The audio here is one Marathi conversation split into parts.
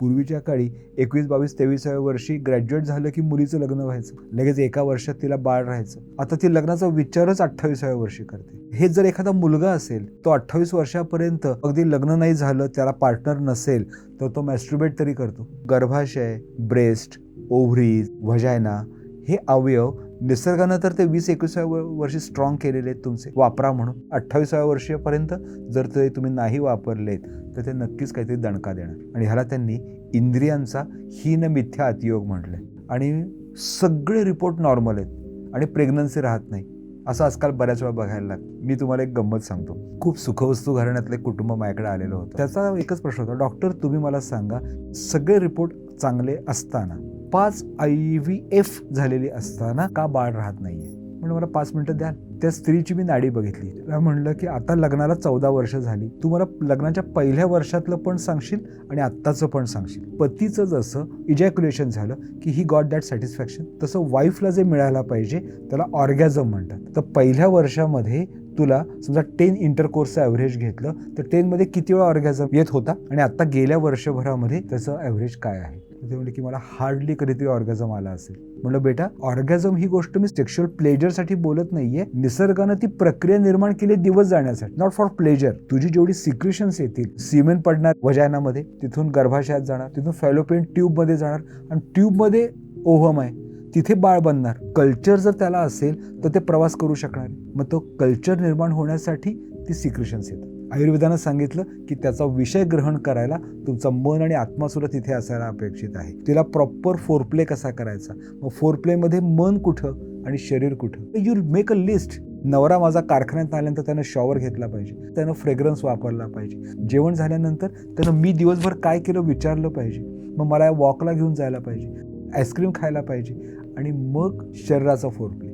पूर्वीच्या काळी एकवीस बावीस तेवीसाव्या वर्षी ग्रॅज्युएट झालं की मुलीचं लग्न व्हायचं. लगेच एका वर्षात तिला बाळ राहायचं. आता ती लग्नाचा विचारच अठ्ठावीसाव्या वर्षी करते. हे जर एखादा मुलगा असेल तो अठ्ठावीस वर्षापर्यंत अगदी लग्न नाही झालं त्याला पार्टनर नसेल तर तो मॅस्ट्रुबेट तरी करतो. गर्भाशय ब्रेस्ट ओव्हरीज व्हजायना हे अवयव निसर्गानं तर ते वीस एकविसाव्या वर्षी स्ट्रॉंग केलेले आहेत तुमचे. वापरा म्हणून. अठ्ठावीसाव्या वर्षीपर्यंत जर ते तुम्ही नाही वापरलेत तर ते नक्कीच काहीतरी दणका देणार. आणि ह्याला त्यांनी इंद्रियांचा हीन मिथ्या अतियोग म्हटलं आणि सगळे रिपोर्ट नॉर्मल आहेत. आणि प्रेग्नन्सी राहत नाही. असं आजकाल बऱ्याच वेळा बघायला लागतं. मी तुम्हाला एक गंमत सांगतो. खूप सुखवस्तू घराण्यातले कुटुंब माझ्याकडे आलेलं होतं. त्याचा एकच प्रश्न होता. डॉक्टर तुम्ही मला सांगा सगळे रिपोर्ट चांगले असताना पाच आय व्ही एफ झालेली असताना का बाळ राहत नाहीये? म्हणजे मला पाच मिनिटं द्या. त्या स्त्रीची मी नाडी बघितली. तिला म्हणलं की आता लग्नाला चौदा वर्ष झाली. तू मला लग्नाच्या पहिल्या वर्षातलं पण सांगशील आणि आत्ताचं पण सांगशील. पतीचं जसं इजॅक्युलेशन झालं की ही गॉट दॅट सॅटिस्फॅक्शन तसं वाईफला जे मिळायला पाहिजे त्याला ऑर्गॅझम म्हणतात. तर पहिल्या वर्षामध्ये तुला समजा टेन इंटरकोर्सचं ॲव्हरेज घेतलं तर टेनमध्ये किती वेळा ऑर्गॅझम येत होता? आणि आता गेल्या वर्षभरामध्ये त्याचं ॲव्हरेज काय आहे? ते म्हणले की मला हार्डली कधीतरी ऑर्गॅझम आला असेल. म्हणलं बेटा ऑर्गॅझम ही गोष्ट मी सेक्शुअल प्लेजरसाठी बोलत नाहीये. निसर्गानं ती प्रक्रिया निर्माण केली दिवस जाण्यासाठी. नॉट फॉर प्लेजर तुझी जेवढी सिक्रेशन्स येतील सिमेंट पडणार वजायनामध्ये तिथून गर्भाशयात जाणार तिथून फॅलोपेन ट्यूबमध्ये जाणार. आणि ट्यूबमध्ये ओव्हम आहे. तिथे बाळ बनणार. कल्चर जर त्याला असेल तर ते प्रवास करू शकणार. मग तो कल्चर निर्माण होण्यासाठी ती सिक्रेशन्स येतात. आयुर्वेदानं सांगितलं की त्याचा विषय ग्रहण करायला तुमचं मन आणि आत्मासुद्धा तिथे असायला अपेक्षित आहे. तिला प्रॉपर फोरप्ले कसा करायचा? मग फोरप्लेमध्ये मन कुठं आणि शरीर कुठं? यू मेक अ लिस्ट नवरा माझा कारखान्यात आल्यानंतर त्यानं शॉवर घेतला पाहिजे. त्यानं फ्रेग्रन्स वापरला पाहिजे. जेवण झाल्यानंतर त्यानं मी दिवसभर काय केलं विचारलं पाहिजे. मग मला वॉकला घेऊन जायला पाहिजे. आईस्क्रीम खायला पाहिजे. आणि मग शरीराचा फोरप्ले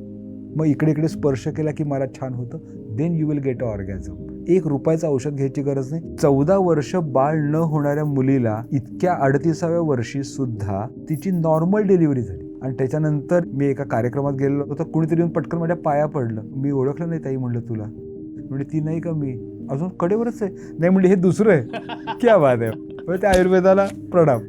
मग इकडे इकडे स्पर्श केला की मला छान होतं then you will get a orgasm एक रुपयाचं औषध घ्यायची गरज नाही. चौदा वर्ष बाळ न होणाऱ्या मुलीला इतक्या अडतीसाव्या वर्षी सुद्धा तिची नॉर्मल डिलिव्हरी झाली. आणि त्याच्यानंतर मी एका कार्यक्रमात गेलेलो होतो. तर कुणीतरी येऊन पटकन माझ्या पाया पडलं. मी ओळखलं नाही ताई म्हणलं तुला. म्हणजे ती नाही का मी? अजून कडेवरच आहे. नाही म्हणजे हे दुसरं आहे. क्या बात आहे. ते आयुर्वेदाला प्रणाम.